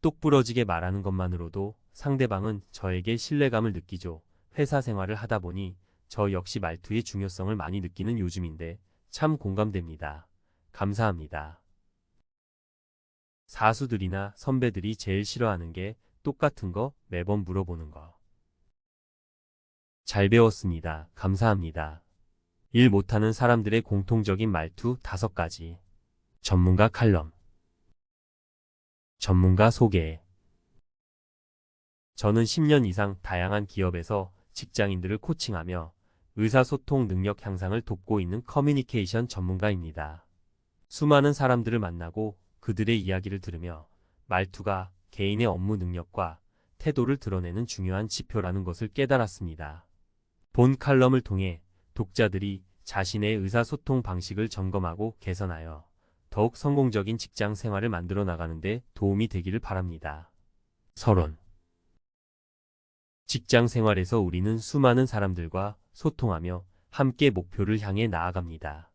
똑부러지게 말하는 것만으로도 상대방은 저에게 신뢰감을 느끼죠. 회사 생활을 하다 보니 저 역시 말투의 중요성을 많이 느끼는 요즘인데 참 공감됩니다. 감사합니다. 사수들이나 선배들이 제일 싫어하는 게 똑같은 거 매번 물어보는 거. 잘 배웠습니다. 감사합니다. 일 못하는 사람들의 공통적인 말투 다섯 가지. 전문가 칼럼. 전문가 소개. 저는 10년 이상 다양한 기업에서 직장인들을 코칭하며 의사소통 능력 향상을 돕고 있는 커뮤니케이션 전문가입니다. 수많은 사람들을 만나고 그들의 이야기를 들으며 말투가 개인의 업무 능력과 태도를 드러내는 중요한 지표라는 것을 깨달았습니다. 본 칼럼을 통해 독자들이 자신의 의사소통 방식을 점검하고 개선하여 더욱 성공적인 직장 생활을 만들어 나가는데 도움이 되기를 바랍니다. 서론 직장 생활에서 우리는 수많은 사람들과 소통하며 함께 목표를 향해 나아갑니다.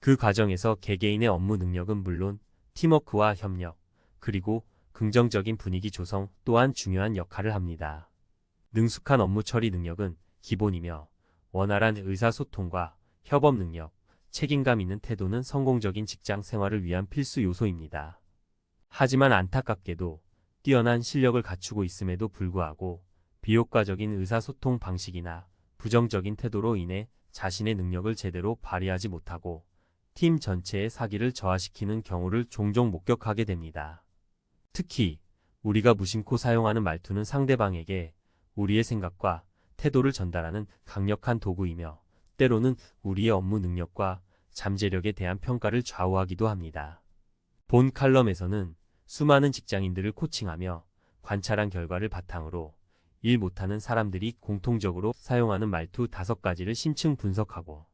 그 과정에서 개개인의 업무 능력은 물론 팀워크와 협력, 그리고 긍정적인 분위기 조성 또한 중요한 역할을 합니다. 능숙한 업무 처리 능력은 기본이며 원활한 의사소통과 협업 능력, 책임감 있는 태도는 성공적인 직장 생활을 위한 필수 요소입니다. 하지만 안타깝게도 뛰어난 실력을 갖추고 있음에도 불구하고 비효과적인 의사소통 방식이나 부정적인 태도로 인해 자신의 능력을 제대로 발휘하지 못하고 팀 전체의 사기를 저하시키는 경우를 종종 목격하게 됩니다. 특히 우리가 무심코 사용하는 말투는 상대방에게 우리의 생각과 태도를 전달하는 강력한 도구이며 때로는 우리의 업무 능력과 잠재력에 대한 평가를 좌우하기도 합니다. 본 칼럼에서는 수많은 직장인들을 코칭하며 관찰한 결과를 바탕으로 일 못하는 사람들이 공통적으로 사용하는 말투 다섯 가지를 심층 분석하고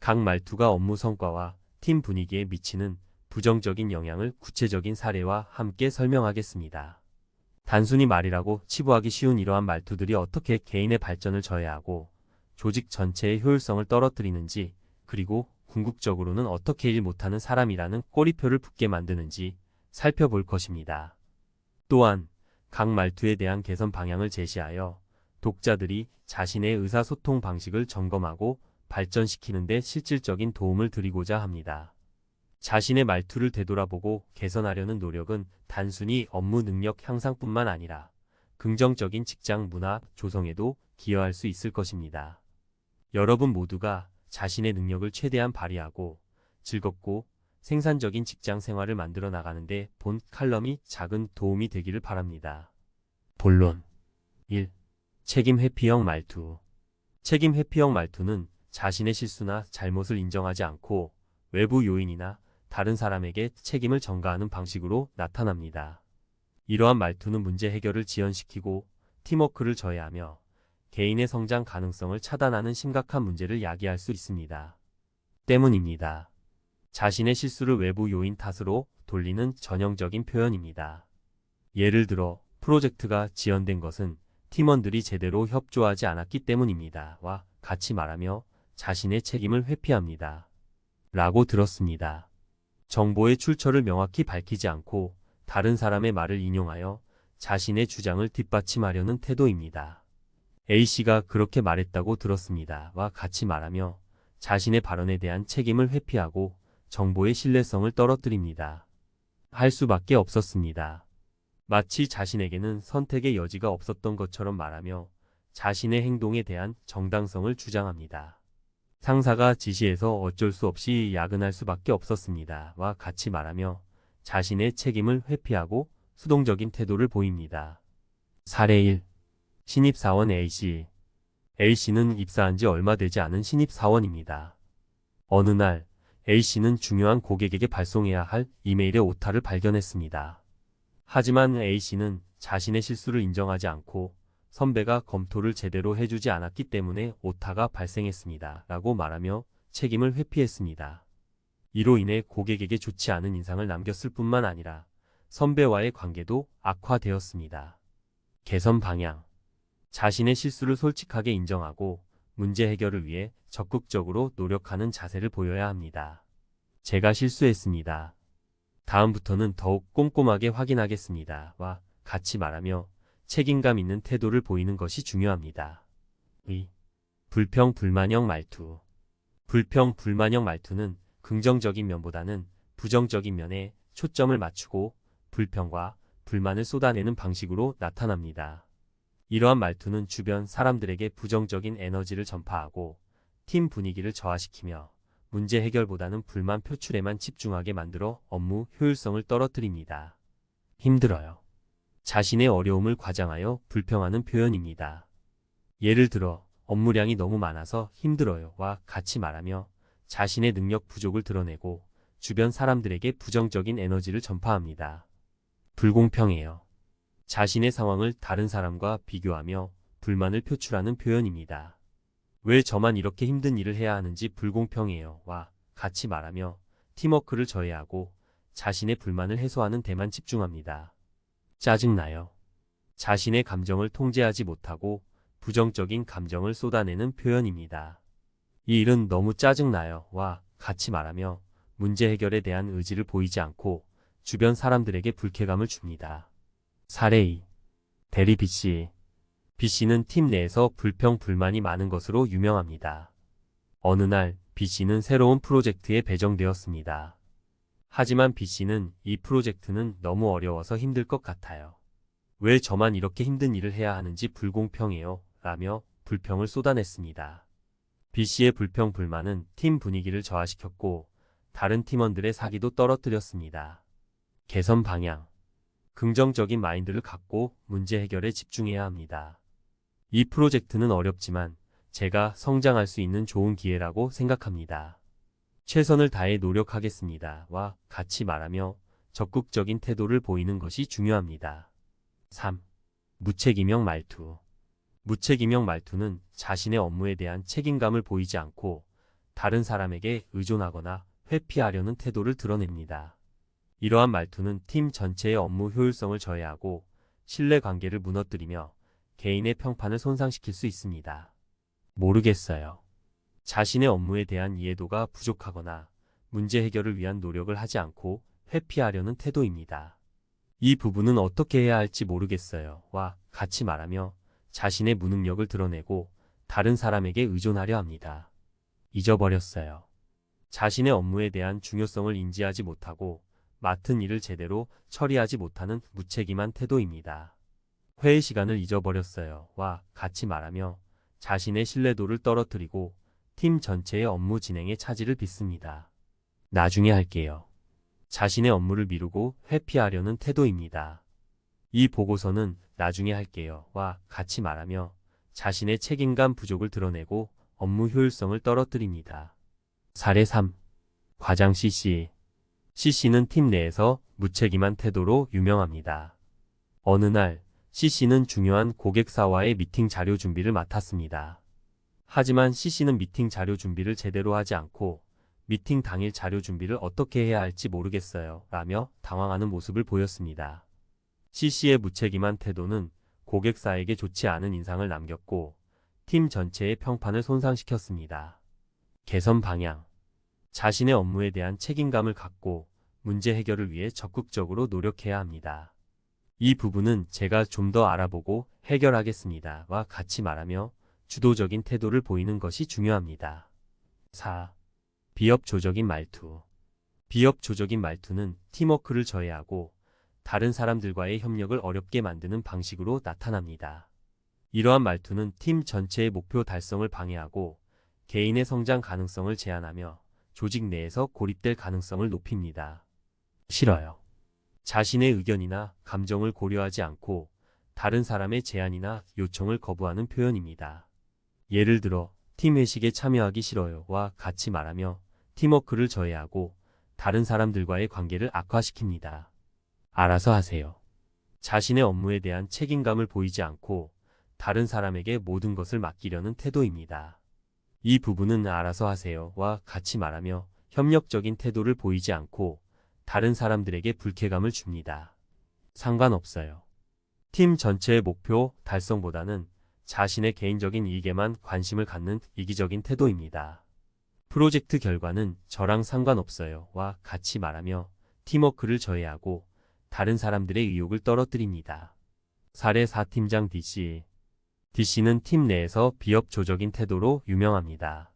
각 말투가 업무 성과와 팀 분위기에 미치는 부정적인 영향을 구체적인 사례와 함께 설명하겠습니다. 단순히 말이라고 치부하기 쉬운 이러한 말투들이 어떻게 개인의 발전을 저해하고 조직 전체의 효율성을 떨어뜨리는지 그리고 궁극적으로는 어떻게 일 못하는 사람이라는 꼬리표를 붙게 만드는지 살펴볼 것입니다. 또한 각 말투에 대한 개선 방향을 제시하여 독자들이 자신의 의사소통 방식을 점검하고 발전시키는 데 실질적인 도움을 드리고자 합니다. 자신의 말투를 되돌아보고 개선하려는 노력은 단순히 업무 능력 향상뿐만 아니라 긍정적인 직장 문화 조성에도 기여할 수 있을 것입니다. 여러분 모두가 자신의 능력을 최대한 발휘하고 즐겁고 생산적인 직장 생활을 만들어 나가는데 본 칼럼이 작은 도움이 되기를 바랍니다. 본론 1. 책임 회피형 말투 책임 회피형 말투는 자신의 실수나 잘못을 인정하지 않고 외부 요인이나 다른 사람에게 책임을 전가하는 방식으로 나타납니다. 이러한 말투는 문제 해결을 지연시키고 팀워크를 저해하며 개인의 성장 가능성을 차단하는 심각한 문제를 야기할 수 있습니다. 때문입니다. 자신의 실수를 외부 요인 탓으로 돌리는 전형적인 표현입니다. 예를 들어 프로젝트가 지연된 것은 팀원들이 제대로 협조하지 않았기 때문입니다. 와 같이 말하며 자신의 책임을 회피합니다. 라고 들었습니다. 정보의 출처를 명확히 밝히지 않고 다른 사람의 말을 인용하여 자신의 주장을 뒷받침하려는 태도입니다. A씨가 그렇게 말했다고 들었습니다. 와 같이 말하며 자신의 발언에 대한 책임을 회피하고 정보의 신뢰성을 떨어뜨립니다. 할 수밖에 없었습니다. 마치 자신에게는 선택의 여지가 없었던 것처럼 말하며 자신의 행동에 대한 정당성을 주장합니다. 상사가 지시해서 어쩔 수 없이 야근할 수밖에 없었습니다. 와 같이 말하며 자신의 책임을 회피하고 수동적인 태도를 보입니다. 사례 1. 신입사원 A씨 A씨는 입사한 지 얼마 되지 않은 신입사원입니다. 어느 날 A씨는 중요한 고객에게 발송해야 할 이메일의 오타를 발견했습니다. 하지만 A씨는 자신의 실수를 인정하지 않고 선배가 검토를 제대로 해주지 않았기 때문에 오타가 발생했습니다. 라고 말하며 책임을 회피했습니다. 이로 인해 고객에게 좋지 않은 인상을 남겼을 뿐만 아니라 선배와의 관계도 악화되었습니다. 개선 방향 자신의 실수를 솔직하게 인정하고 문제 해결을 위해 적극적으로 노력하는 자세를 보여야 합니다. 제가 실수했습니다. 다음부터는 더욱 꼼꼼하게 확인하겠습니다. 와 같이 말하며 책임감 있는 태도를 보이는 것이 중요합니다. 의. 불평 불만형 말투. 불평 불만형 말투는 긍정적인 면보다는 부정적인 면에 초점을 맞추고 불평과 불만을 쏟아내는 방식으로 나타납니다. 이러한 말투는 주변 사람들에게 부정적인 에너지를 전파하고 팀 분위기를 저하시키며 문제 해결보다는 불만 표출에만 집중하게 만들어 업무 효율성을 떨어뜨립니다. 힘들어요. 자신의 어려움을 과장하여 불평하는 표현입니다. 예를 들어 업무량이 너무 많아서 힘들어요와 같이 말하며 자신의 능력 부족을 드러내고 주변 사람들에게 부정적인 에너지를 전파합니다. 불공평해요. 자신의 상황을 다른 사람과 비교하며 불만을 표출하는 표현입니다. 왜 저만 이렇게 힘든 일을 해야 하는지 불공평해요. 와 같이 말하며 팀워크를 저해하고 자신의 불만을 해소하는 데만 집중합니다. 짜증나요. 자신의 감정을 통제하지 못하고 부정적인 감정을 쏟아내는 표현입니다. 이 일은 너무 짜증나요. 와 같이 말하며 문제 해결에 대한 의지를 보이지 않고 주변 사람들에게 불쾌감을 줍니다. 사례 2. 대리 B씨. B씨는 팀 내에서 불평 불만이 많은 것으로 유명합니다. 어느 날 B씨는 새로운 프로젝트에 배정되었습니다. 하지만 B씨는 이 프로젝트는 너무 어려워서 힘들 것 같아요. 왜 저만 이렇게 힘든 일을 해야 하는지 불공평해요. 라며 불평을 쏟아냈습니다. B씨의 불평 불만은 팀 분위기를 저하시켰고 다른 팀원들의 사기도 떨어뜨렸습니다. 개선 방향. 긍정적인 마인드를 갖고 문제 해결에 집중해야 합니다. 이 프로젝트는 어렵지만 제가 성장할 수 있는 좋은 기회라고 생각합니다. 최선을 다해 노력하겠습니다. 와 같이 말하며 적극적인 태도를 보이는 것이 중요합니다. 3. 무책임형 말투. 무책임형 말투는 자신의 업무에 대한 책임감을 보이지 않고 다른 사람에게 의존하거나 회피하려는 태도를 드러냅니다. 이러한 말투는 팀 전체의 업무 효율성을 저해하고 신뢰 관계를 무너뜨리며 개인의 평판을 손상시킬 수 있습니다. 모르겠어요. 자신의 업무에 대한 이해도가 부족하거나 문제 해결을 위한 노력을 하지 않고 회피하려는 태도입니다. 이 부분은 어떻게 해야 할지 모르겠어요. 와 같이 말하며 자신의 무능력을 드러내고 다른 사람에게 의존하려 합니다. 잊어버렸어요. 자신의 업무에 대한 중요성을 인지하지 못하고 맡은 일을 제대로 처리하지 못하는 무책임한 태도입니다. 회의 시간을 잊어버렸어요. 와 같이 말하며 자신의 신뢰도를 떨어뜨리고 팀 전체의 업무 진행에 차질을 빚습니다. 나중에 할게요. 자신의 업무를 미루고 회피하려는 태도입니다. 이 보고서는 나중에 할게요. 와 같이 말하며 자신의 책임감 부족을 드러내고 업무 효율성을 떨어뜨립니다. 사례 3. 과장 CC. CC는 팀 내에서 무책임한 태도로 유명합니다. 어느 날 CC는 중요한 고객사와의 미팅 자료 준비를 맡았습니다. 하지만 CC는 미팅 자료 준비를 제대로 하지 않고 미팅 당일 자료 준비를 어떻게 해야 할지 모르겠어요. 라며 당황하는 모습을 보였습니다. CC의 무책임한 태도는 고객사에게 좋지 않은 인상을 남겼고 팀 전체의 평판을 손상시켰습니다. 개선 방향. 자신의 업무에 대한 책임감을 갖고 문제 해결을 위해 적극적으로 노력해야 합니다. 이 부분은 제가 좀 더 알아보고 해결하겠습니다. 와 같이 말하며 주도적인 태도를 보이는 것이 중요합니다. 4. 비협조적인 말투. 비협조적인 말투는 팀워크를 저해하고 다른 사람들과의 협력을 어렵게 만드는 방식으로 나타납니다. 이러한 말투는 팀 전체의 목표 달성을 방해하고 개인의 성장 가능성을 제한하며 조직 내에서 고립될 가능성을 높입니다. 싫어요. 자신의 의견이나 감정을 고려하지 않고 다른 사람의 제안이나 요청을 거부하는 표현입니다. 예를 들어 팀 회식에 참여하기 싫어요 와 같이 말하며 팀워크를 저해하고 다른 사람들과의 관계를 악화시킵니다. 알아서 하세요. 자신의 업무에 대한 책임감을 보이지 않고 다른 사람에게 모든 것을 맡기려는 태도입니다. 이 부분은 알아서 하세요와 같이 말하며 협력적인 태도를 보이지 않고 다른 사람들에게 불쾌감을 줍니다. 상관없어요. 팀 전체의 목표 달성보다는 자신의 개인적인 이익에만 관심을 갖는 이기적인 태도입니다. 프로젝트 결과는 저랑 상관없어요. 와 같이 말하며 팀워크를 저해하고 다른 사람들의 의욕을 떨어뜨립니다. 사례 4팀장 DC. DC는 팀 내에서 비협조적인 태도로 유명합니다.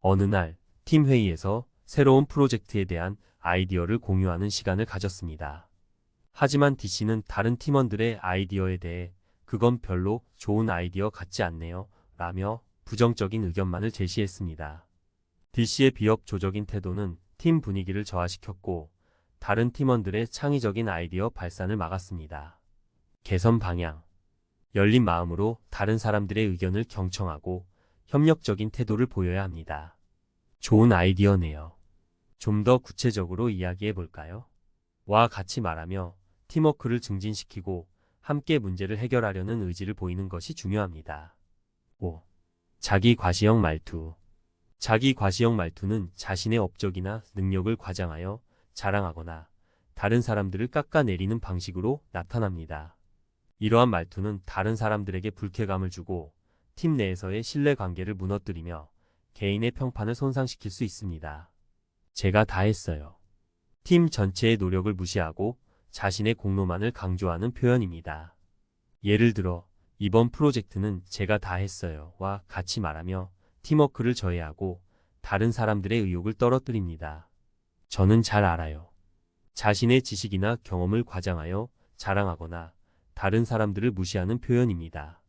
어느 날 팀 회의에서 새로운 프로젝트에 대한 아이디어를 공유하는 시간을 가졌습니다. 하지만 DC는 다른 팀원들의 아이디어에 대해 그건 별로 좋은 아이디어 같지 않네요. 라며 부정적인 의견만을 제시했습니다. DC의 비협조적인 태도는 팀 분위기를 저하시켰고 다른 팀원들의 창의적인 아이디어 발산을 막았습니다. 개선 방향. 열린 마음으로 다른 사람들의 의견을 경청하고 협력적인 태도를 보여야 합니다. 좋은 아이디어네요. 좀 더 구체적으로 이야기해 볼까요? 와 같이 말하며 팀워크를 증진시키고 함께 문제를 해결하려는 의지를 보이는 것이 중요합니다. 5. 자기 과시형 말투. 자기 과시형 말투는 자신의 업적이나 능력을 과장하여 자랑하거나 다른 사람들을 깎아내리는 방식으로 나타납니다. 이러한 말투는 다른 사람들에게 불쾌감을 주고 팀 내에서의 신뢰관계를 무너뜨리며 개인의 평판을 손상시킬 수 있습니다. 제가 다 했어요. 팀 전체의 노력을 무시하고 자신의 공로만을 강조하는 표현입니다. 예를 들어 이번 프로젝트는 제가 다 했어요 와 같이 말하며 팀워크를 저해하고 다른 사람들의 의욕을 떨어뜨립니다. 저는 잘 알아요. 자신의 지식이나 경험을 과장하여 자랑하거나 다른 사람들을 무시하는 표현입니다.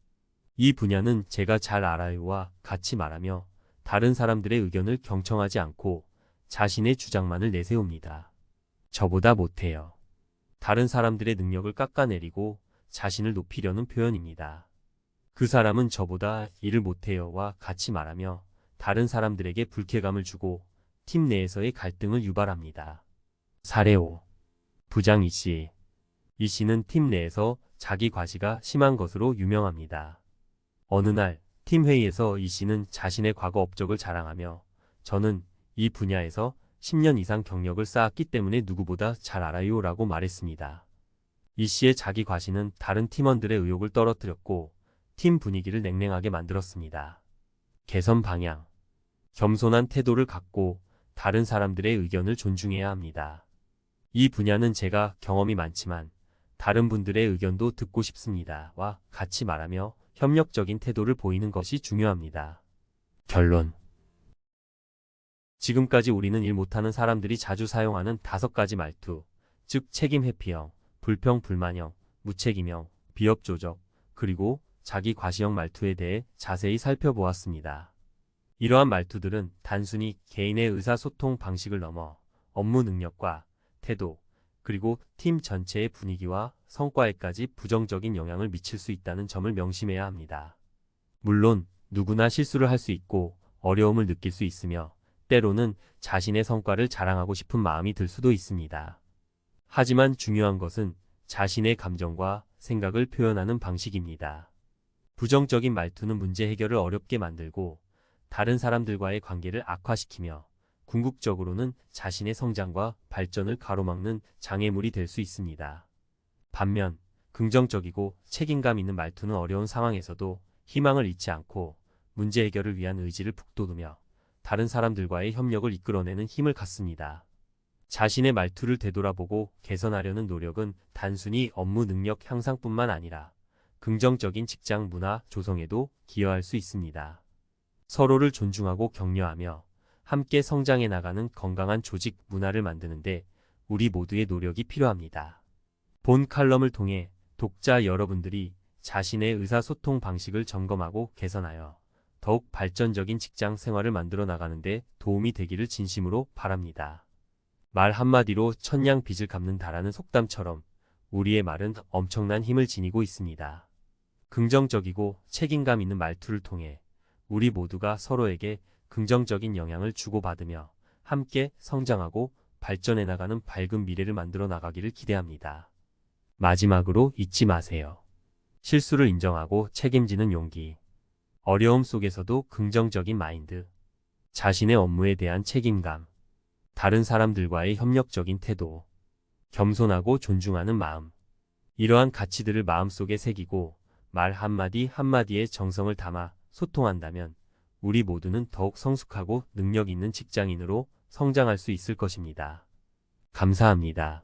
이 분야는 제가 잘 알아요와 같이 말하며 다른 사람들의 의견을 경청하지 않고 자신의 주장만을 내세웁니다. 저보다 못해요. 다른 사람들의 능력을 깎아내리고 자신을 높이려는 표현입니다. 그 사람은 저보다 일을 못해요와 같이 말하며 다른 사람들에게 불쾌감을 주고 팀 내에서의 갈등을 유발합니다. 사례 5. 부장 이씨. 이 씨는 팀 내에서 자기 과시가 심한 것으로 유명합니다. 어느 날 팀 회의에서 이 씨는 자신의 과거 업적을 자랑하며 저는 이 분야에서 10년 이상 경력을 쌓았기 때문에 누구보다 잘 알아요 라고 말했습니다. 이 씨의 자기 과시는 다른 팀원들의 의욕을 떨어뜨렸고 팀 분위기를 냉랭하게 만들었습니다. 개선 방향. 겸손한 태도를 갖고 다른 사람들의 의견을 존중해야 합니다. 이 분야는 제가 경험이 많지만 다른 분들의 의견도 듣고 싶습니다. 와 같이 말하며 협력적인 태도를 보이는 것이 중요합니다. 결론. 지금까지 우리는 일 못하는 사람들이 자주 사용하는 다섯 가지 말투, 즉 책임 회피형, 불평 불만형, 무책임형, 비협조적, 그리고 자기 과시형 말투에 대해 자세히 살펴보았습니다. 이러한 말투들은 단순히 개인의 의사소통 방식을 넘어 업무 능력과 태도, 그리고 팀 전체의 분위기와 성과에까지 부정적인 영향을 미칠 수 있다는 점을 명심해야 합니다. 물론 누구나 실수를 할 수 있고 어려움을 느낄 수 있으며 때로는 자신의 성과를 자랑하고 싶은 마음이 들 수도 있습니다. 하지만 중요한 것은 자신의 감정과 생각을 표현하는 방식입니다. 부정적인 말투는 문제 해결을 어렵게 만들고 다른 사람들과의 관계를 악화시키며 궁극적으로는 자신의 성장과 발전을 가로막는 장애물이 될 수 있습니다. 반면 긍정적이고 책임감 있는 말투는 어려운 상황에서도 희망을 잃지 않고 문제 해결을 위한 의지를 북돋우며 다른 사람들과의 협력을 이끌어내는 힘을 갖습니다. 자신의 말투를 되돌아보고 개선하려는 노력은 단순히 업무 능력 향상뿐만 아니라 긍정적인 직장 문화 조성에도 기여할 수 있습니다. 서로를 존중하고 격려하며 함께 성장해 나가는 건강한 조직 문화를 만드는데 우리 모두의 노력이 필요합니다. 본 칼럼을 통해 독자 여러분들이 자신의 의사소통 방식을 점검하고 개선하여 더욱 발전적인 직장 생활을 만들어 나가는데 도움이 되기를 진심으로 바랍니다. 말 한마디로 천냥 빚을 갚는 다라는 속담처럼 우리의 말은 엄청난 힘을 지니고 있습니다. 긍정적이고 책임감 있는 말투를 통해 우리 모두가 서로에게 긍정적인 영향을 주고받으며 함께 성장하고 발전해 나가는 밝은 미래를 만들어 나가기를 기대합니다. 마지막으로 잊지 마세요. 실수를 인정하고 책임지는 용기. 어려움 속에서도 긍정적인 마인드. 자신의 업무에 대한 책임감. 다른 사람들과의 협력적인 태도. 겸손하고 존중하는 마음. 이러한 가치들을 마음속에 새기고 말 한마디 한마디에 정성을 담아 소통한다면 우리 모두는 더욱 성숙하고 능력 있는 직장인으로 성장할 수 있을 것입니다. 감사합니다.